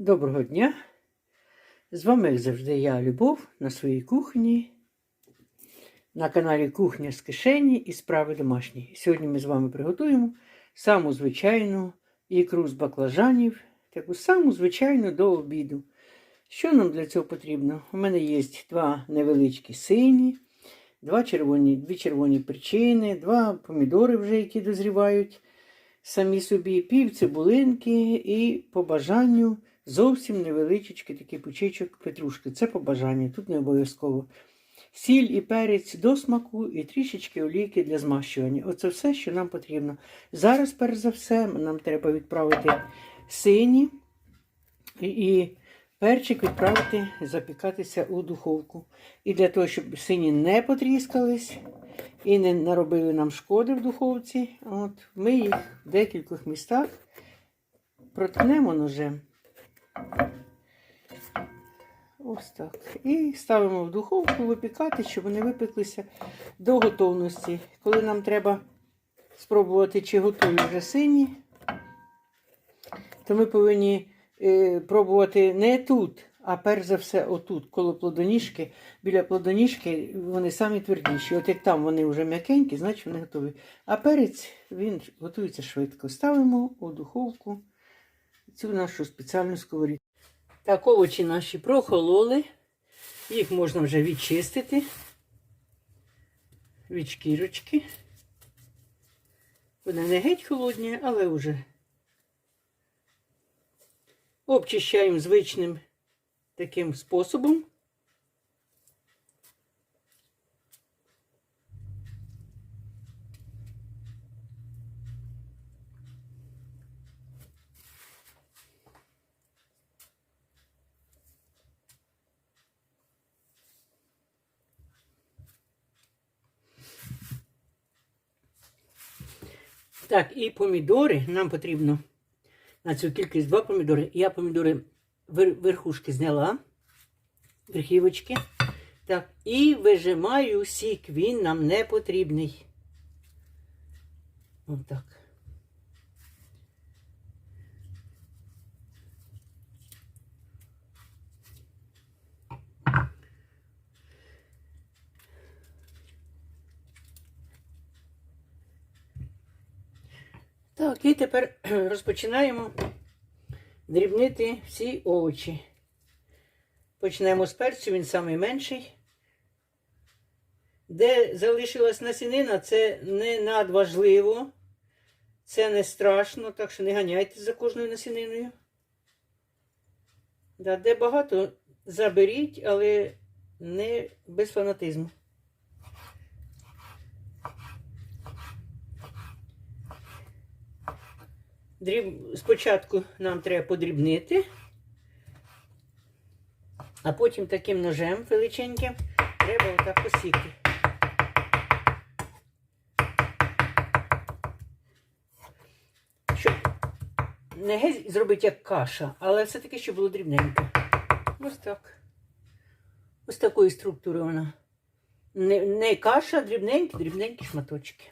Доброго дня! З вами, як завжди, я, Любов, на своїй кухні, на каналі Кухня з кишені і справи домашні. Сьогодні ми з вами приготуємо саму звичайну ікру з баклажанів, таку саму звичайну до обіду. Що нам для цього потрібно? У мене є два невеличкі сині, два червоні, дві червоні причини, два помідори, вже, які дозрівають самі собі, пів цибулинки і по бажанню зовсім невеличкий такий пучечок петрушки. Це по бажанню, тут не обов'язково. Сіль і перець до смаку і трішечки олійки для змащування. Оце все, що нам потрібно. Зараз, перш за все, нам треба відправити сині і перчик відправити запікатися у духовку. І для того, щоб сині не потріскались і не наробили нам шкоди в духовці, от, ми їх в декількох містах проткнемо ножем. Ось так. І ставимо в духовку випікати, щоб вони випеклися до готовності. Коли нам треба спробувати, чи готові вже сині, то ми повинні е, пробувати не тут, а перш за все отут, коло плодоніжки. Біля плодоніжки вони самі твердіші. От як там вони вже м'якенькі, значить вони готові. А перець він готується швидко. Ставимо у духовку цю нашу спеціальну сковорідку. Так, овочі наші прохололи. Їх можна вже відчистити від шкірочки. Вони не геть холодні, але вже обчищаємо звичним таким способом. Так, і помідори нам потрібно на цю кількість два помідори. Я помідори верхушки зняла, верхівочки. Так, і вижимаю сік, він нам не потрібний. Отак. Так, і тепер розпочинаємо дрібнити всі овочі. Почнемо з перцю, він найменший. Де залишилась насінина, це не надважливо, це не страшно, так що не ганяйтесь за кожною насіниною. Да, де багато заберіть, але не без фанатизму. Дріб... Спочатку нам треба подрібнити, а потім таким ножем величеньким треба отак посікти. Щоб не геть зробити як каша, але все-таки, щоб було дрібненько. Ось так. Ось такої структури вона. Не, не каша, дрібненькі, дрібненькі шматочки.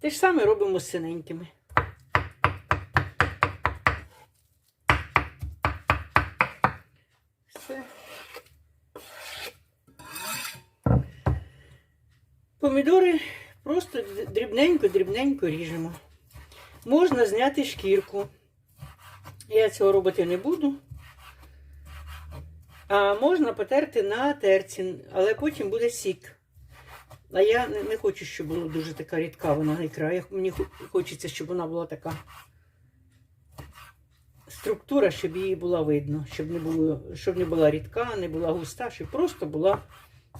Те ж саме робимо з синенькими. Все. Помідори просто дрібненько-дрібненько ріжемо. Можна зняти шкірку. Я цього робити не буду. А можна потерти на терці, але потім буде сік. А я не, не хочу, щоб була дуже така рідка вона ікра. Я, мені хочеться, щоб вона була така структура, щоб її було видно, щоб не, було, щоб не була рідка, не була густа, щоб просто була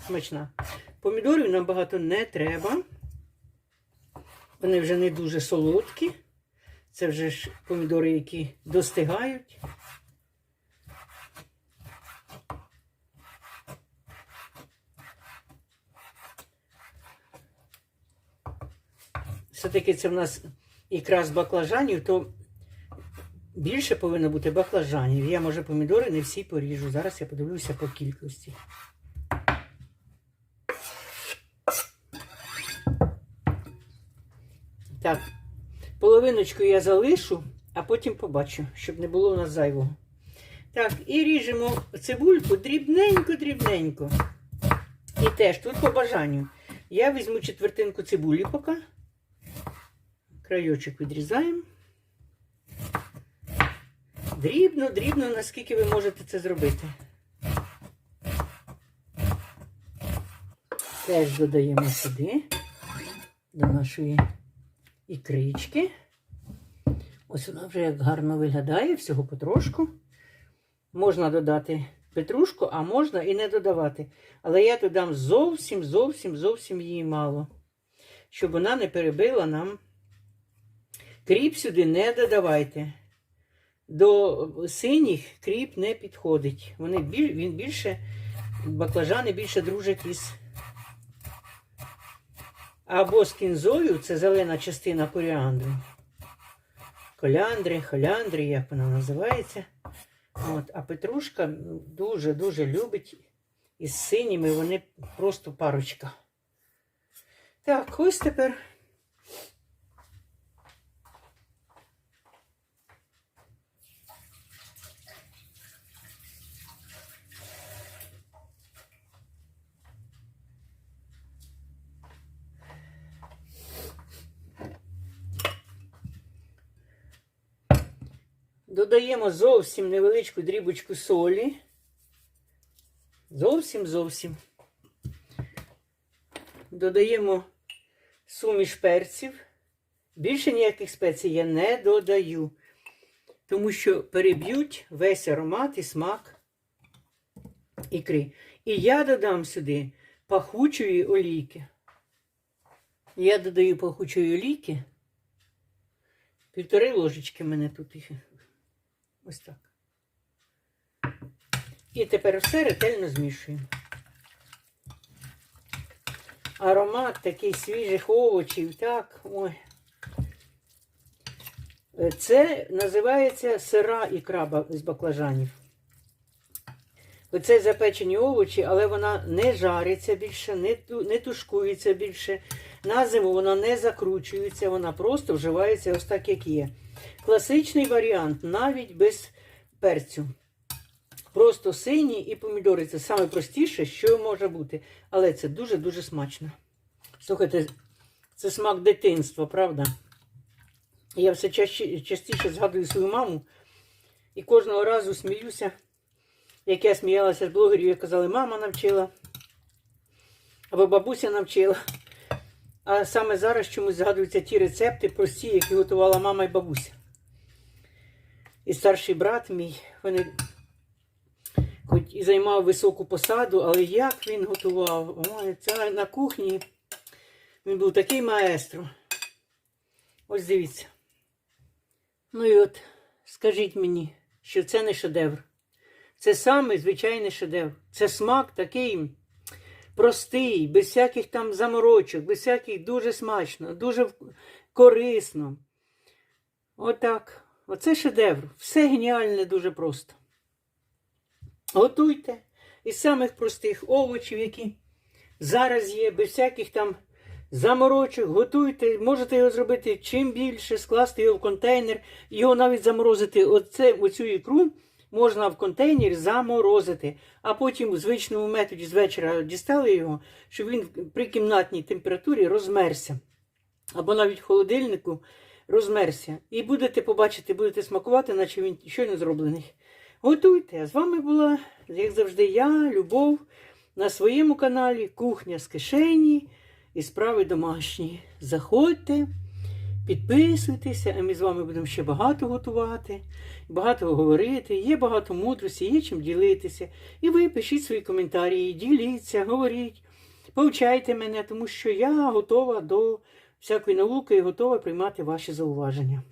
смачна. Помідорів нам багато не треба. Вони вже не дуже солодкі. Це вже ж помідори, які достигають. Все-таки це в нас ікра з баклажанів, то більше повинно бути баклажанів. Я, може, помідори не всі поріжу. Зараз я подивлюся по кількості. Так, половиночку я залишу, а потім побачу, щоб не було у нас зайвого. Так, і ріжемо цибульку дрібненько-дрібненько. І теж тут по бажанню. Я візьму четвертинку цибулі поки. Крайочок відрізаємо. Дрібно, дрібно, наскільки ви можете це зробити. Теж додаємо сюди, до нашої ікрички. Ось вона вже як гарно виглядає, всього потрошку. Можна додати петрушку, а можна і не додавати. Але я додам зовсім, зовсім, зовсім її мало. Щоб вона не перебила Кріп сюди не додавайте. До синіх кріп не підходить. Вони біль, він більше, баклажани більше дружать із. Або з кінзою, це зелена частина коріандру. Коляндри, холяндри, як вона називається. От, а Петрушка дуже-дуже любить із синіми, вони просто парочка. Так, ось тепер. Додаємо зовсім невеличку дрібочку солі. Зовсім зовсім. Додаємо суміш перців. Більше ніяких спецій я не додаю, тому що переб'ють весь аромат і смак ікри. І я додам сюди пахучої олійки. Я додаю пахучої олійки. Півтори ложечки в мене тут їх. Ось так. І тепер все ретельно змішуємо. Аромат такий свіжих овочів, так, ой. Це називається сира ікра з баклажанів. Оце запечені овочі, але вона не жариться більше, не не тушкується більше. На зиму вона не закручується, вона просто вживається ось так, як є. Класичний варіант, навіть без перцю. Просто сині і помідори. Це саме простіше, що може бути. Але це дуже-дуже смачно. Слухайте, це смак дитинства, правда? Я все частіше, згадую свою маму і кожного разу сміюся, як я сміялася з блогерів, як казали, мама навчила або бабуся навчила. А саме зараз чомусь згадуються ті рецепти прості, які готувала мама і бабуся. І старший брат мій, вони хоч і займав високу посаду, але як він готував? Ой, це на кухні він був такий маестро. Ось дивіться. Ну і от скажіть мені, що це не шедевр. Це саме звичайний шедевр. Це смак такий простий, без всяких там заморочок, без всяких дуже смачно, дуже корисно. Отак. Оце шедевр. Все геніальне дуже просто. Готуйте із самих простих овочів, які зараз є, без всяких там заморочок, готуйте, можете його зробити чим більше, скласти його в контейнер, його навіть заморозити. Оце, Оцю ікру можна в контейнері заморозити, а потім в звичному методі з вечора дістали його, щоб він при кімнатній температурі розмерся. Або навіть в холодильнику розмерся. І будете побачити, будете смакувати, наче він щойно зроблений. Готуйте! А з вами була, як завжди, я, Любов, на своєму каналі Кухня з кишені і справи домашні. Заходьте, підписуйтеся, а ми з вами будемо ще багато готувати, багато говорити, є багато мудрості, є чим ділитися. І ви пишіть свої коментарі, діліться, говоріть, повчайте мене, тому що я готова до всякої науки і готова приймати ваші зауваження.